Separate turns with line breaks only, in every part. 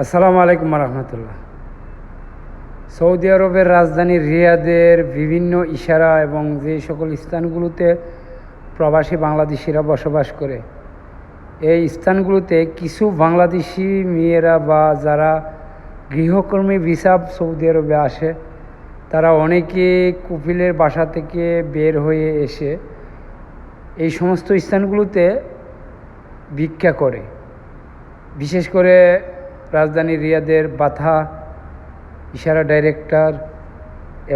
আসসালামু আলাইকুম রহমতুল্লাহ সৌদি আরবের রাজধানী রিয়াদের বিভিন্ন ইশারা এবং যে সকল স্থানগুলোতে প্রবাসী বাংলাদেশিরা বসবাস করে, এই স্থানগুলোতে কিছু বাংলাদেশি মেয়েরা বা যারা গৃহকর্মী ভিসা সৌদি আরবে আসে, তারা অনেকে কুপিলের বাসা থেকে বের হয়ে এসে এই সমস্ত স্থানগুলোতে ভিক্ষা করে। বিশেষ করে রাজধানী রিয়াদের বাথা ইশারা ডাইরেক্টর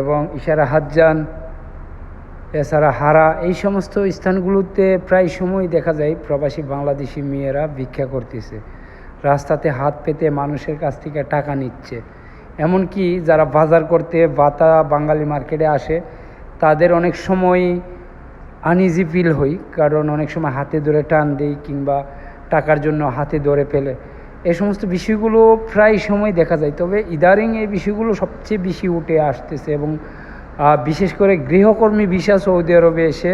এবং ইশারা হাজ্জান, এছাড়া হারা, এই সমস্ত স্থানগুলোতে প্রায় সময় দেখা যায় প্রবাসী বাংলাদেশি মেয়েরা ভিক্ষা করতেছে। রাস্তাতে হাত পেতে মানুষের কাছ থেকে টাকা নিচ্ছে। এমনকি যারা বাজার করতে বাতা বাঙালি মার্কেটে আসে, তাদের অনেক সময় আনইজি ফিল হই কারণ অনেক সময় হাতে ধরে টান দেই কিংবা টাকার জন্য হাতে ধরে ফেলে। এই সমস্ত বিষয়গুলো প্রায় সময় দেখা যায়। তবে ইদারিং এই বিষয়গুলো সবচেয়ে বেশি উঠে আসতেছে এবং বিশেষ করে গৃহকর্মী ভিসা সৌদি আরবে এসে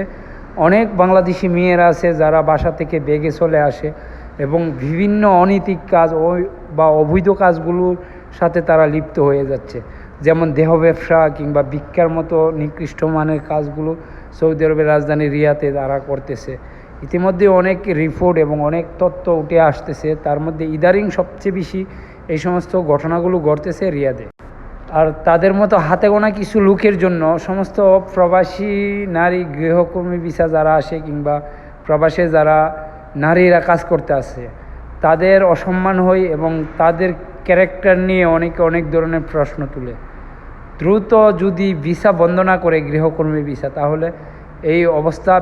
অনেক বাংলাদেশি মেয়েরা আছে যারা বাসা থেকে বেগে চলে আসে এবং বিভিন্ন অনৈতিক কাজ ওই বা অবৈধ কাজগুলোর সাথে তারা লিপ্ত হয়ে যাচ্ছে। যেমন দেহ ব্যবসা কিংবা ভিক্ষার মতো নিকৃষ্ট মানের কাজগুলো সৌদি আরবের রাজধানী রিয়াতে তারা করতেছে। ইতিমধ্যে অনেক রিপোর্ট এবং অনেক তত্ত্ব উঠে আসতেছে। তার মধ্যে ইদারিং সবচেয়ে বেশি এই সমস্ত ঘটনাগুলো ঘটতেছে রিয়াদে। আর তাদের মতো হাতে গোনা কিছু লোকের জন্য সমস্ত প্রবাসী নারী গৃহকর্মী ভিসা যারা আসে কিংবা প্রবাসে যারা নারীরা কাজ করতে আসে, তাদের অসম্মান হয় এবং তাদের ক্যারেক্টার নিয়ে অনেকে অনেক ধরনের প্রশ্ন তুলে। দ্রুত যদি ভিসা বন্ধ না করে গৃহকর্মী ভিসা, তাহলে এই অবস্থা